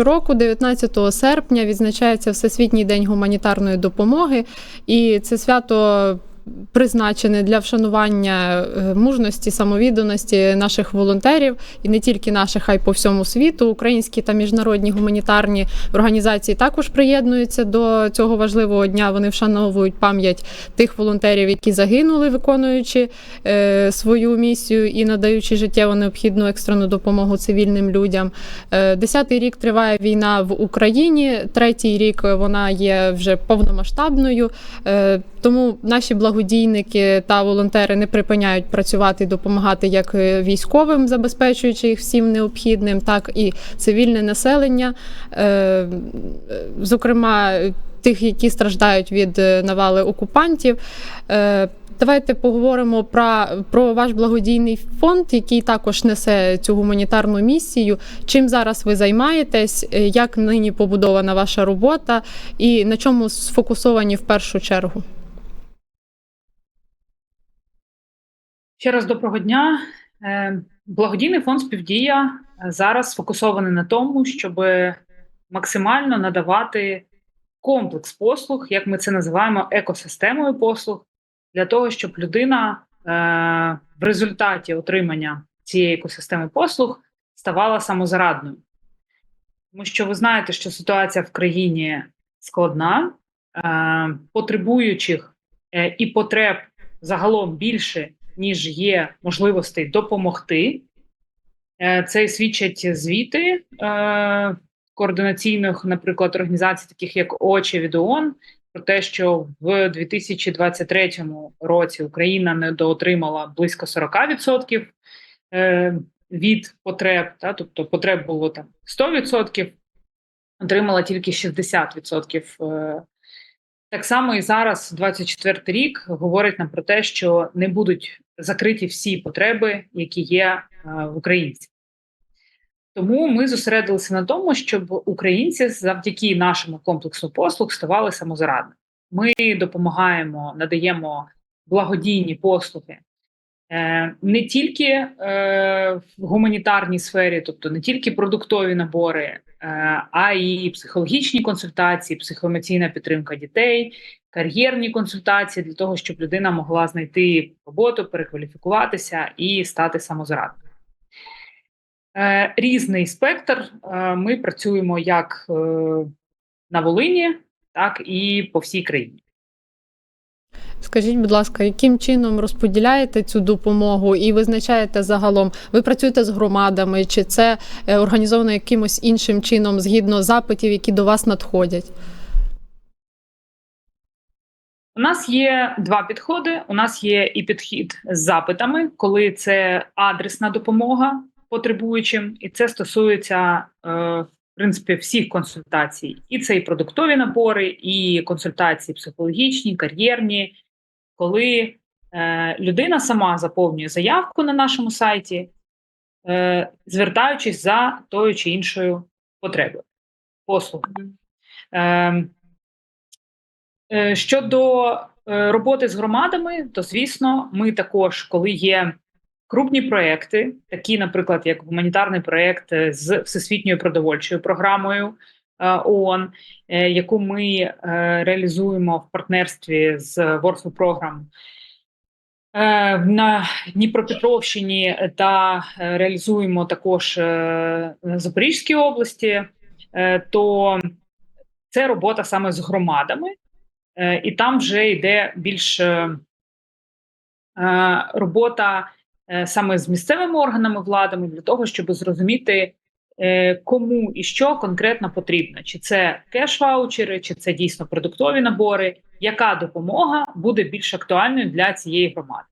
щороку, 19 серпня, відзначається Всесвітній день гуманітарної допомоги, і це свято. Призначене для вшанування е, мужності, самовідданості наших волонтерів і не тільки наших, а й по всьому світу. Українські та міжнародні гуманітарні організації також приєднуються до цього важливого дня. Вони вшановують пам'ять тих волонтерів, які загинули, виконуючи е, свою місію і надаючи життєво необхідну екстрену допомогу цивільним людям. Е, Десятий рік триває війна в Україні. Третій рік вона є вже повномасштабною. Е, Тому наші благодійники та волонтери не припиняють працювати і допомагати як е, військовим, забезпечуючи їх всім необхідним, так і цивільне населення. Е, Зокрема, тих, які страждають від е, навали окупантів. Давайте поговоримо про, про ваш благодійний фонд, який також несе цю гуманітарну місію. Чим зараз ви займаєтесь? Як нині побудована ваша робота, і на чому сфокусовані в першу чергу? Ще раз доброго дня. Е, Благодійний фонд співдія зараз сфокусований на тому, щоб максимально надавати комплекс послуг, як ми це називаємо екосистемою послуг, для того, щоб людина е, в результаті отримання цієї екосистеми послуг ставала самозарадною. Тому що ви знаєте, що ситуація в країні складна, е, потребуючих і потреб загалом більше, ніж є можливостей допомогти. Е, Це свідчать звіти е, координаційних, наприклад, організацій, таких як ОЧі від ООН, про те, що в 2023 році Україна недоотримала близько 40% е, від потреб, та, тобто потреб було там 100%, отримала тільки 60%. Так само і зараз, 24 рік, говорить нам про те, що не будуть закриті всі потреби, які є е, в українців. Тому ми зосередилися на тому, щоб українці завдяки нашому комплексу послуг ставали самозарадними. Ми допомагаємо, надаємо благодійні послуги не тільки е, в гуманітарній сфері, тобто не тільки продуктові набори, е, а й психологічні консультації, психоемоційна підтримка дітей, кар'єрні консультації для того, щоб людина могла знайти роботу, перекваліфікуватися і стати самозарадною. Е, Різний спектр. Е, Ми працюємо як е, на Волині, так і по всій країні. Скажіть, будь ласка, яким чином розподіляєте цю допомогу і визначаєте загалом? Ви працюєте з громадами, чи це е, організовано якимось іншим чином згідно запитів, які до вас надходять? У нас є два підходи. У нас є і підхід з запитами, коли це адресна допомога потребуючим, і це стосується е, в принципі всіх консультацій. І це і продуктові набори, і консультації психологічні, кар'єрні, коли е, людина сама заповнює заявку на нашому сайті, е, звертаючись за тою чи іншою потребою послугою. Е, Е, Щодо е, роботи з громадами, то звісно, ми також, коли є крупні проекти, такі, наприклад, як гуманітарний проект е, з всесвітньою продовольчою програмою ООН, е, яку ми е, реалізуємо в партнерстві з World Program е, на Дніпропетровщині та е, реалізуємо також е, в Запорізькій області, е, то це робота саме з громадами. Е, і там вже йде більш е, е, робота е, саме з місцевими органами владами для того, щоб зрозуміти, е, кому і що конкретно потрібно: чи це кеш-ваучери, чи це дійсно продуктові набори, яка допомога буде більш актуальною для цієї громади.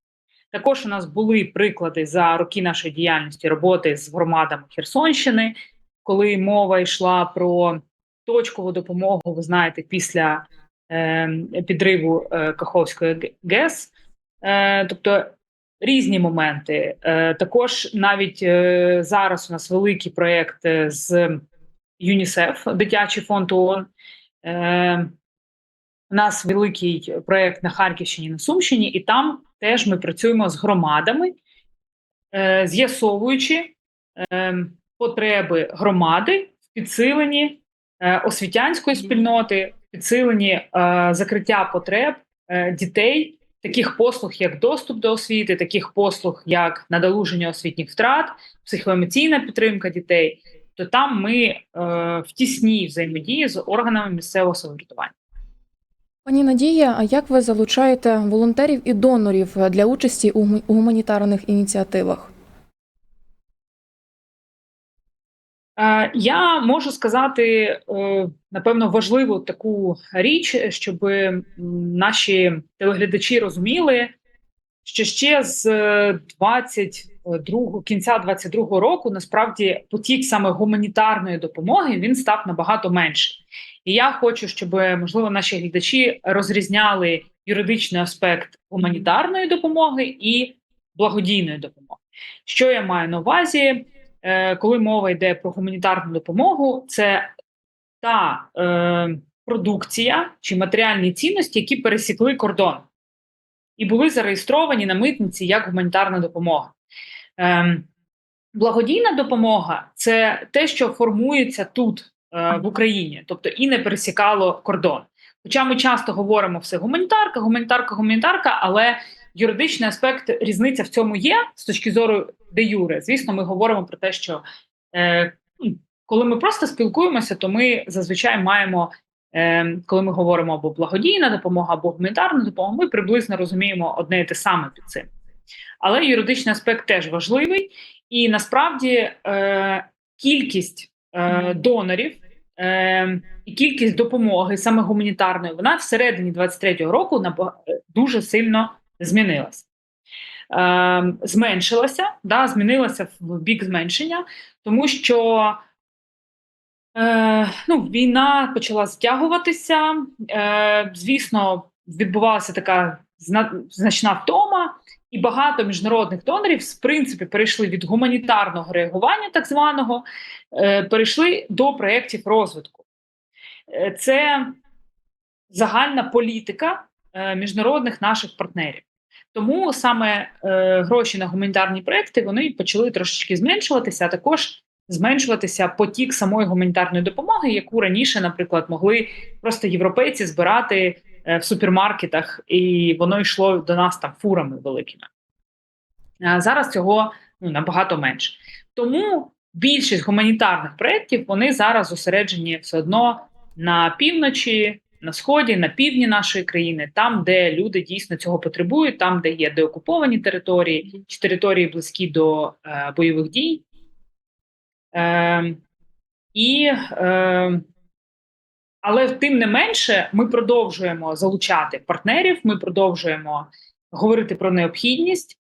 Також у нас були приклади за роки нашої діяльності роботи з громадами Херсонщини, коли мова йшла про точкову допомогу, ви знаєте, після е, підриву е, Каховської ГЕС. Е, тобто різні моменти. Е, також навіть е, зараз у нас великий проєкт е, з ЮНІСЕФ, дитячий фонд ООН. У нас великий проєкт на Харківщині, на Сумщині, і там теж ми працюємо з громадами, з'ясовуючи потреби громади в підсилені е, освітянської спільноти, підсилені е, закриття потреб дітей, таких послуг, як доступ до освіти, таких послуг, як надолуження освітніх втрат, психоемоційна підтримка дітей. То там ми е, в тісній взаємодії з органами місцевого самоврядування. Пані Надія, а як ви залучаєте волонтерів і донорів для участі у гуманітарних ініціативах? Я можу сказати е, напевно важливу таку річ, щоб наші телеглядачі розуміли, що ще з е, 22 кінця 22 року насправді потік саме гуманітарної допомоги він став набагато менший. І я хочу, щоб можливо наші глядачі розрізняли юридичний аспект гуманітарної допомоги і благодійної допомоги. Що я маю на увазі? Е, коли мова йде про гуманітарну допомогу, це та е, продукція чи матеріальні цінності, які пересікли кордон і були зареєстровані на митниці як гуманітарна допомога. Е, благодійна допомога це те, що формується тут, е, в Україні, тобто і не пересікало кордон. Хоча ми часто говоримо все гуманітарка, гуманітарка, гуманітарка, але юридичний аспект різниця в цьому є з точки зору де юре. Звісно, ми говоримо про те, що е, ну, коли ми просто спілкуємося, то ми зазвичай маємо, е, коли ми говоримо або благодійна допомога, або гуманітарна допомога, ми приблизно розуміємо одне і те саме під цим. Але юридичний аспект теж важливий, і насправді е, кількість е, донорів. Е, і кількість допомоги, саме гуманітарної, вона всередині 23-го року набаг- дуже сильно змінилася. Е, зменшилася, да, змінилася в бік зменшення, тому що е, ну, війна почала стягуватися. Е, звісно, відбувалася така значна втома, і багато міжнародних донорів, в принципі, перейшли від гуманітарного реагування, так званого, е, перейшли до проєктів розвитку. Це загальна політика міжнародних наших партнерів. Тому саме е, гроші на гуманітарні проекти вони почали трошечки зменшуватися, а також зменшуватися потік самої гуманітарної допомоги, яку раніше, наприклад, могли просто європейці збирати е, в супермаркетах, і воно йшло до нас там фурами великими. А зараз цього ну, набагато менше. Тому більшість гуманітарних проєктів вони зараз зосереджені все одно на півночі, на сході, на півдні нашої країни, там, де люди дійсно цього потребують, там, де є деокуповані території чи території близькі до е, бойових дій. Е, і, е, але тим не менше, ми продовжуємо залучати партнерів, ми продовжуємо говорити про необхідність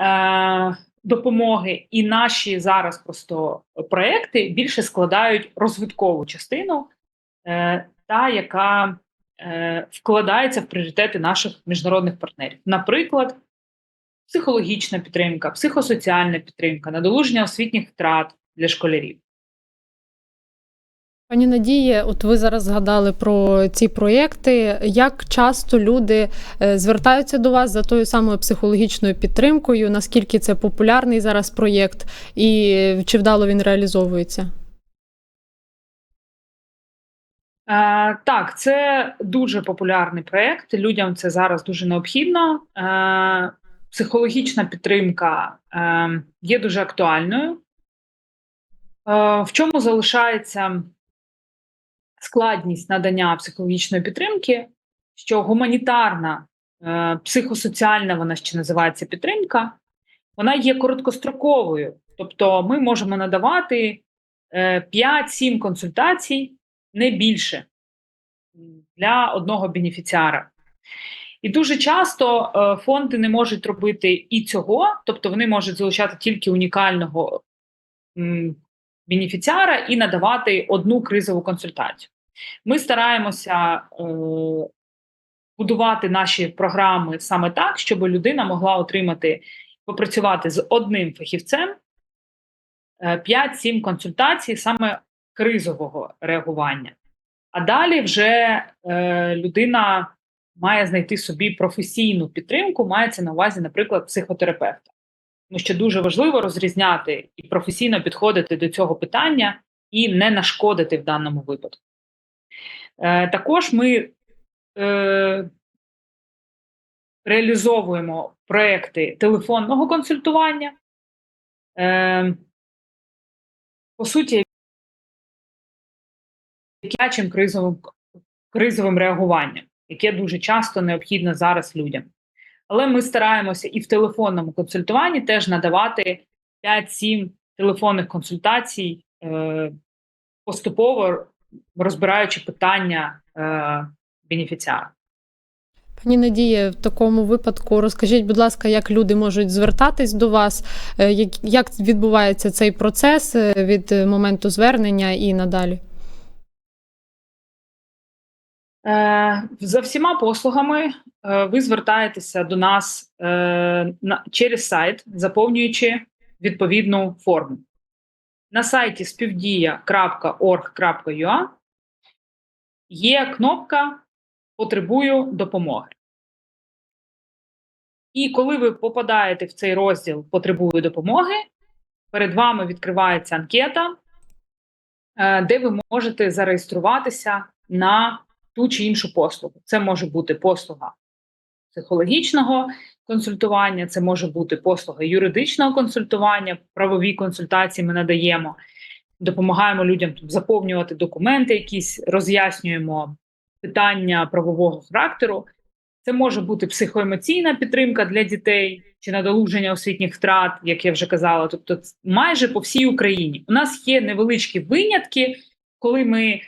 е, допомоги, і наші зараз просто проекти більше складають розвиткову частину, е, та яка е, вкладається в пріоритети наших міжнародних партнерів. Наприклад, психологічна підтримка, психосоціальна підтримка, надолуження освітніх втрат для школярів. Пані Надіє, от ви зараз згадали про ці проєкти. Як часто люди е, звертаються до вас за тою самою психологічною підтримкою? Наскільки це популярний зараз проєкт, і чи вдало він реалізовується? Так, це дуже популярний проєкт. Людям це зараз дуже необхідно. Е, психологічна підтримка е, є дуже актуальною. Е, в чому залишається складність надання психологічної підтримки? Що гуманітарна, е, психосоціальна, вона ще називається підтримка, вона є короткостроковою. Тобто ми можемо надавати е, 5-7 консультацій не більше для одного бенефіціара. І дуже часто е, фонди не можуть робити і цього, тобто вони можуть залучати тільки унікального бенефіціара і надавати одну кризову консультацію. Ми стараємося е, будувати наші програми саме так, щоб людина могла отримати, попрацювати з одним фахівцем е, 5-7 консультацій саме кризового реагування. А далі вже е, людина має знайти собі професійну підтримку, мається на увазі, наприклад, психотерапевта. Тому що дуже важливо розрізняти і професійно підходити до цього питання і не нашкодити в даному випадку. Е, також ми е, реалізовуємо проекти телефонного консультування. Е, по суті, дитячим кризовим, кризовим реагуванням, яке дуже часто необхідно зараз людям. Але ми стараємося і в телефонному консультуванні теж надавати 5-7 телефонних консультацій, е, поступово розбираючи питання е, бенефіціара. Пані Надія, в такому випадку розкажіть, будь ласка, як люди можуть звертатись до вас, е, як, відбувається цей процес е, від моменту звернення і надалі? Е, За всіма послугами е, ви звертаєтеся до нас е, через сайт, заповнюючи відповідну форму. На сайті співдія.org.ua є кнопка Потребую допомоги. І коли ви попадаєте в цей розділ Потребую допомоги, перед вами відкривається анкета, де ви можете зареєструватися на ту чи іншу послугу. Це може бути послуга психологічного консультування, це може бути послуга юридичного консультування, правові консультації ми надаємо, допомагаємо людям заповнювати документи, якісь роз'яснюємо питання правового характеру. Це може бути психоемоційна підтримка для дітей чи надолуження освітніх втрат, як я вже казала. Тобто, майже по всій Україні. У нас є невеличкі винятки, коли ми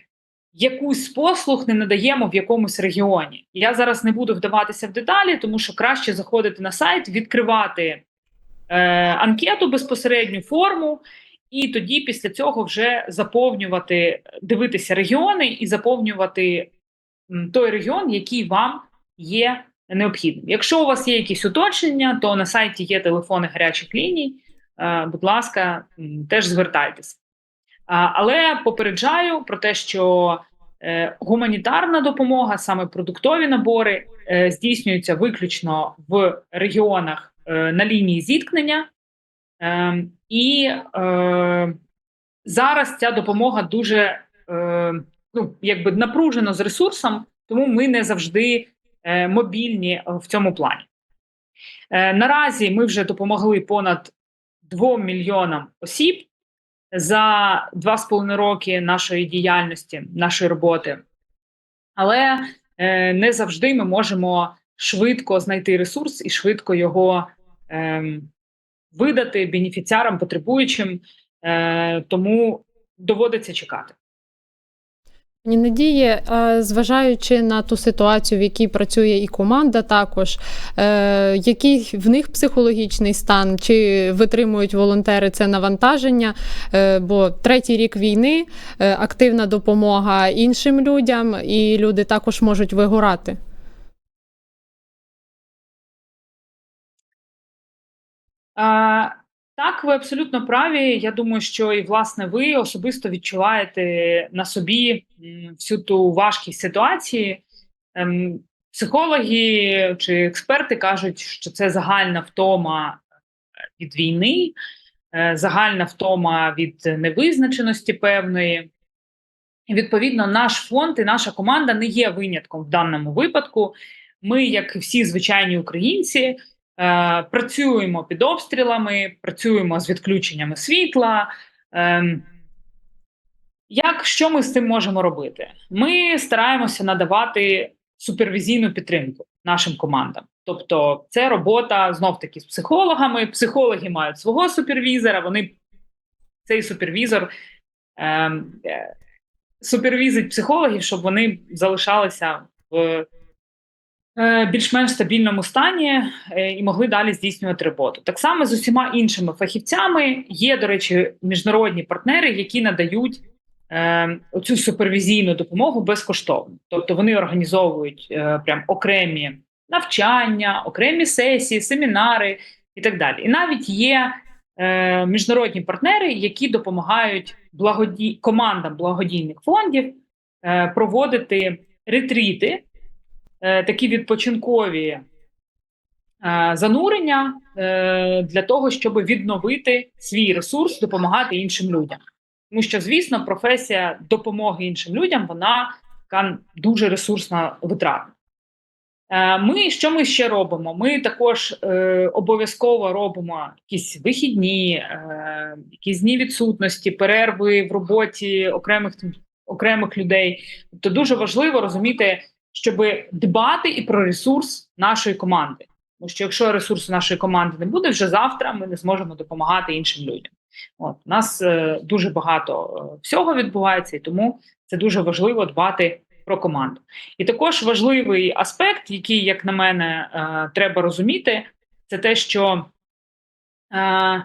якусь послуг не надаємо в якомусь регіоні. Я зараз не буду вдаватися в деталі, тому що краще заходити на сайт, відкривати е, анкету безпосередню форму, і тоді після цього вже заповнювати, дивитися регіони і заповнювати той регіон, який вам є необхідним. Якщо у вас є якісь уточнення, то на сайті є телефони гарячих ліній. Е, будь ласка, теж звертайтеся. Але попереджаю про те, що е, гуманітарна допомога, саме продуктові набори, е, здійснюються виключно в регіонах е, на лінії зіткнення. Е, і зараз ця допомога дуже ну, якби напружена з ресурсом, тому ми не завжди мобільні в цьому плані. Наразі ми вже допомогли понад 2 мільйонам осіб за два з половиною роки нашої діяльності, нашої роботи. Але е, не завжди ми можемо швидко знайти ресурс і швидко його е, видати бенефіціарам, потребуючим, е, тому доводиться чекати. Пані Надії, зважаючи на ту ситуацію, в якій працює і команда, також е, який в них психологічний стан, чи витримують волонтери це навантаження? Е, бо третій рік війни, е, активна допомога іншим людям, і люди також можуть вигорати. А, так, ви абсолютно праві. Я думаю, що і власне ви особисто відчуваєте на собі всю ту важкість ситуації. Ем, психологи чи експерти кажуть, що це загальна втома від війни, е, загальна втома від невизначеності певної. І відповідно, наш фонд і наша команда не є винятком в даному випадку. Ми, як всі звичайні українці, е, працюємо під обстрілами, працюємо з відключеннями світла. Е, як що ми з цим можемо робити? Ми стараємося надавати супервізійну підтримку нашим командам. Тобто, це робота знов таки з психологами. Психологи мають свого супервізора. Вони цей супервізор е, е, супервізить психологів, щоб вони залишалися в більш-менш стабільному стані е, і могли далі здійснювати роботу. Так само з усіма іншими фахівцями є, до речі, міжнародні партнери, які надають е, цю супервізійну допомогу безкоштовно. Тобто вони організовують е, прям окремі навчання, окремі сесії, семінари і так далі. І навіть є е, міжнародні партнери, які допомагають благоді... командам благодійних фондів е, проводити ретріти, е, такі відпочинкові е, занурення е, для того, щоб відновити свій ресурс, допомагати іншим людям. Тому що, звісно, професія допомоги іншим людям вона така дуже ресурсна витратна. Е, Ми що ми ще робимо? Ми також е, обов'язково робимо якісь вихідні, е, якісь дні відсутності, перерви в роботі окремих окремих людей. Тобто дуже важливо розуміти, щоб дбати і про ресурс нашої команди. Тому що якщо ресурсу нашої команди не буде, вже завтра ми не зможемо допомагати іншим людям. От у нас е, дуже багато е, всього відбувається, і тому це дуже важливо дбати про команду. І також важливий аспект, який, як на мене, е, треба розуміти, це те, що е,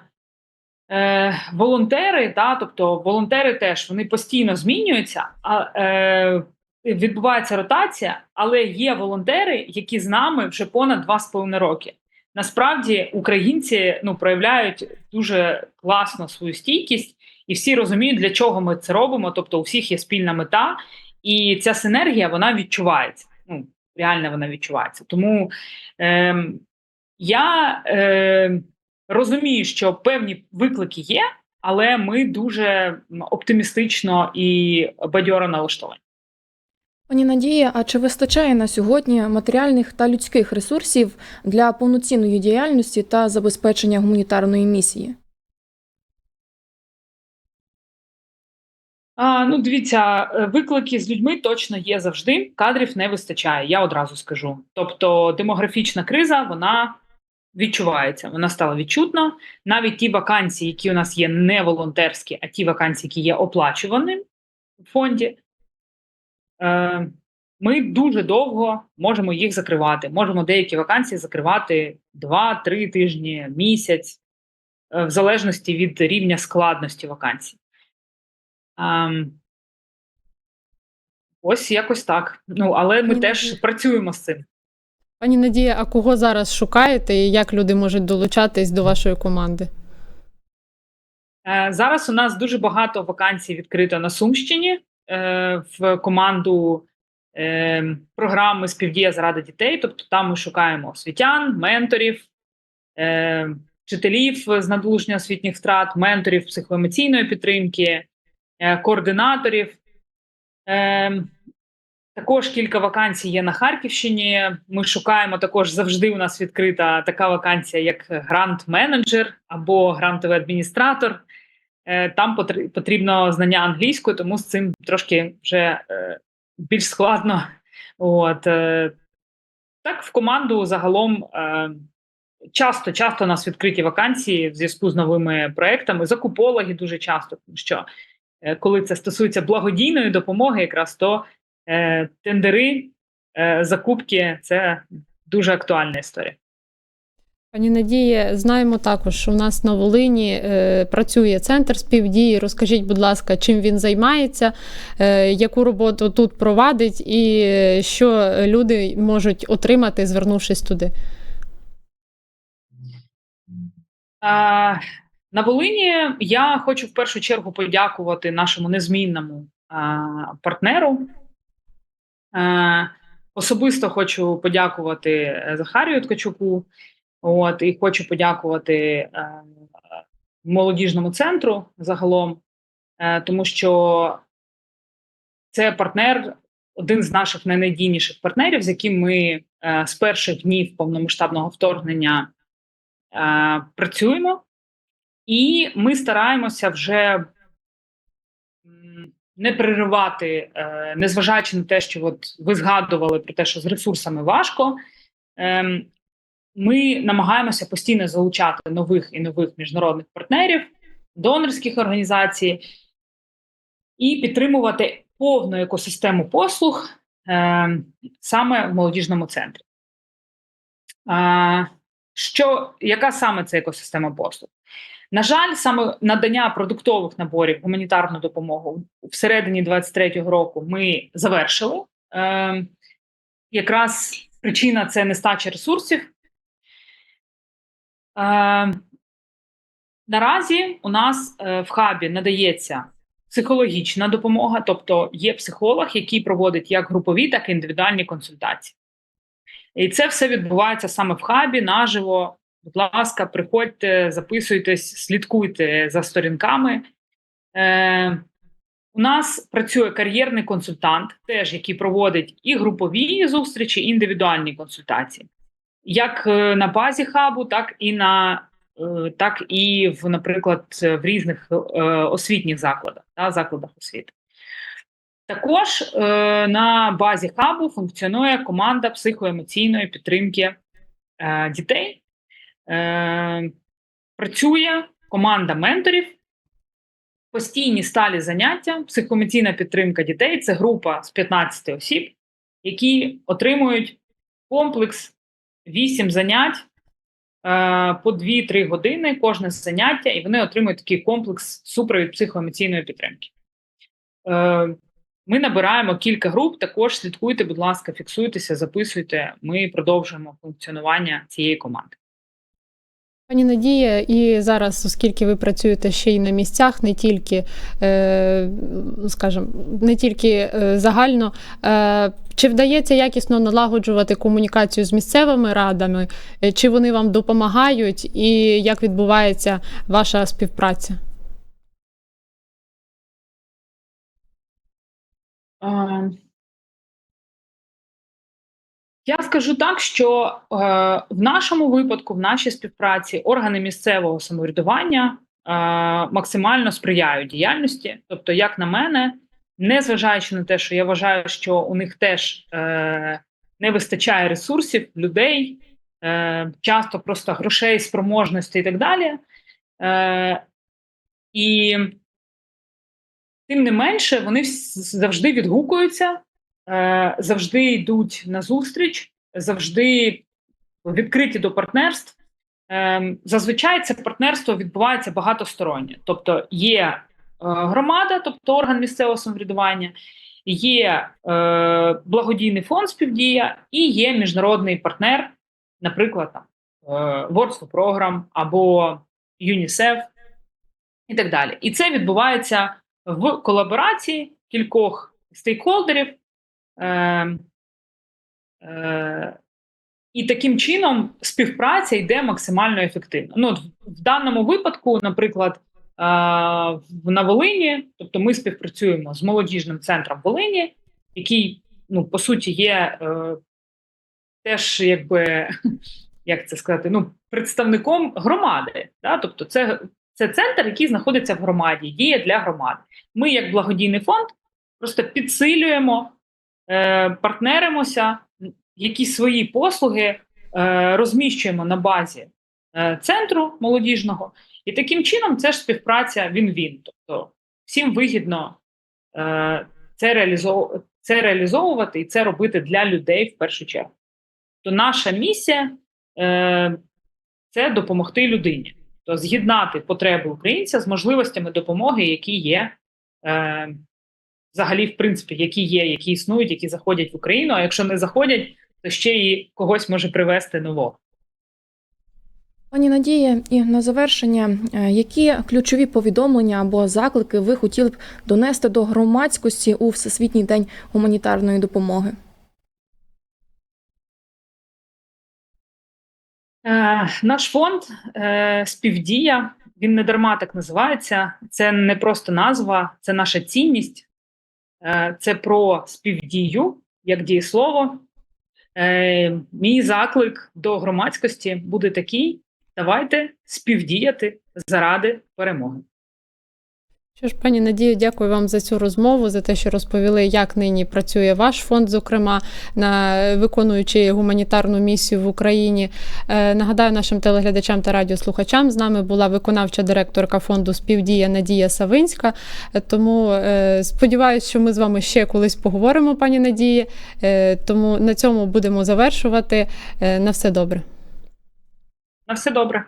е, волонтери, та, тобто волонтери теж вони постійно змінюються, а е, відбувається ротація, але є волонтери, які з нами вже понад два з половиною роки. Насправді українці ну проявляють дуже класно свою стійкість, і всі розуміють, для чого ми це робимо. Тобто, у всіх є спільна мета, і ця синергія вона відчувається. Ну реально вона відчувається. Тому е, я е, розумію, що певні виклики є, але ми дуже оптимістично і бадьоро налаштовані. Пані Надія, а чи вистачає на сьогодні матеріальних та людських ресурсів для повноцінної діяльності та забезпечення гуманітарної місії? А, ну, дивіться, е, виклики з людьми точно є завжди. Кадрів не вистачає, я одразу скажу. Тобто, демографічна криза вона відчувається, вона стала відчутна. Навіть ті вакансії, які у нас є не волонтерські, а ті вакансії, які є оплачуваними в фонді. Е, ми дуже довго можемо їх закривати. Можемо деякі вакансії закривати 2-3 тижні, місяць, е, в залежності від рівня складності вакансій. Ем, ось якось так. Ну, але ми теж працюємо з цим. Пані Надія, а кого зараз шукаєте і як люди можуть долучатись до вашої команди? Е, зараз у нас дуже багато вакансій відкрито на Сумщині е, в команду е, програми Співдія заради дітей. Тобто там ми шукаємо освітян, менторів, е, вчителів з надлуження освітніх втрат, менторів психоемоційної підтримки, е, координаторів. Е, також кілька вакансій є на Харківщині. Ми шукаємо також завжди. У нас відкрита така вакансія, як грант-менеджер або грантовий адміністратор. Е, Там потрібно знання англійської, тому з цим трошки вже е, більш складно. От е, так, в команду загалом часто, часто у нас відкриті вакансії в зв'язку з новими проектами. Закупологи дуже часто, тому що коли це стосується благодійної допомоги, якраз то тендери, закупки це дуже актуальна історія. Пані Надія, знаємо також, що у нас на Волині е, працює центр співдії. Розкажіть, будь ласка, чим він займається, е, яку роботу тут провадить, і е, що люди можуть отримати, звернувшись туди. А, на Волині я хочу в першу чергу подякувати нашому незмінному а, партнеру. А, особисто хочу подякувати е, Захарію Ткачуку. От, і хочу подякувати е, молодіжному центру загалом, е, тому що це партнер, один з наших найнадійніших партнерів, з яким ми е, з перших днів повномасштабного вторгнення е, працюємо, і ми стараємося вже не переривати, е, незважаючи на те, що от ви згадували про те, що з ресурсами важко. Ем, ми намагаємося постійно залучати нових і нових міжнародних партнерів, донорських організацій і підтримувати повну екосистему послуг е, саме в молодіжному центрі. А, що, яка саме це екосистема послуг? На жаль, саме надання продуктових наборів гуманітарну допомогу всередині 23-го року ми завершили. Е, якраз причина це нестача ресурсів. Е, наразі у нас е, в хабі надається психологічна допомога, тобто є психолог, який проводить як групові, так і індивідуальні консультації. І це все відбувається саме в хабі наживо. Будь ласка, приходьте, записуйтесь, слідкуйте за сторінками. Е, у нас працює кар'єрний консультант, теж який проводить і групові зустрічі, і індивідуальні консультації, як е, на базі хабу, так і на е, так і в, наприклад, в різних е, освітніх закладах та закладах освіти. Також на базі хабу функціонує команда психоемоційної підтримки дітей. Працює команда менторів, постійні сталі заняття, психоемоційна підтримка дітей це група з 15 осіб, які отримують комплекс 8 занять е, по 2-3 години кожне заняття, і вони отримують такий комплекс супровід психоемоційної підтримки. Е, ми набираємо кілька груп. Також слідкуйте, будь ласка, фіксуйтеся, записуйте. Ми продовжуємо функціонування цієї команди. Пані Надія, і зараз, оскільки ви працюєте ще й на місцях, не тільки, е, скажімо, не тільки е, загально, е, чи вдається якісно налагоджувати комунікацію з місцевими радами, чи вони вам допомагають, і як відбувається ваша співпраця? Е, Я скажу так, що е, в нашому випадку, в нашій співпраці, органи місцевого самоврядування е, максимально сприяють діяльності. Тобто, як на мене, незважаючи на те, що я вважаю, що у них теж е, не вистачає ресурсів, людей, е, часто просто грошей, спроможності і так далі. Е, і тим не менше, вони завжди відгукуються завжди йдуть на зустріч, завжди відкриті до партнерств. Е, Зазвичай це партнерство відбувається багатостороннє. Тобто є е, громада, тобто орган місцевого самоврядування, є е, благодійний фонд співдія і є міжнародний партнер, наприклад, там е, World Program або ЮНІСЕФ і так далі. І це відбувається в колаборації кількох стейкхолдерів. Е, е, і таким чином співпраця йде максимально ефективно. Ну, в- даному випадку, наприклад, е, на Волині, тобто ми співпрацюємо з молодіжним центром Волині, який, ну, по суті, є е, теж якби, як це сказати, ну, представником громади. Да? Тобто, це, це центр, який знаходиться в громаді, діє для громади. Ми, як благодійний фонд, просто підсилюємо партнеримося, якісь свої послуги е, розміщуємо на базі е, центру молодіжного, і таким чином це ж співпраця він-він. Тобто всім вигідно е, це, реалізов... це реалізовувати і це робити для людей в першу чергу. То наша місія е, це допомогти людині, то з'єднати потреби українця з можливостями допомоги, які є. Взагалі, в принципі, які є, які існують, які заходять в Україну. А якщо не заходять, то ще і когось може привести нового. Пані Надія, і на завершення, е, які ключові повідомлення або заклики ви хотіли б донести до громадськості у Всесвітній день гуманітарної допомоги? Е, наш фонд е, співдія. Він не дарма так називається. Це не просто назва, це наша цінність. Е, це про співдію як дієслово. слово. мій заклик до громадськості буде такий: давайте співдіяти заради перемоги. Що ж, пані Надію, дякую вам за цю розмову, за те, що розповіли, як нині працює ваш фонд, зокрема, на виконуючи гуманітарну місію в Україні. Е, нагадаю нашим телеглядачам та радіослухачам. З нами була виконавча директорка фонду Співдія Надія Савинська. Е, Тому е, сподіваюся, що ми з вами ще колись поговоримо, пані Надії. Е, тому на цьому будемо завершувати. Е, на все добре. На все добре.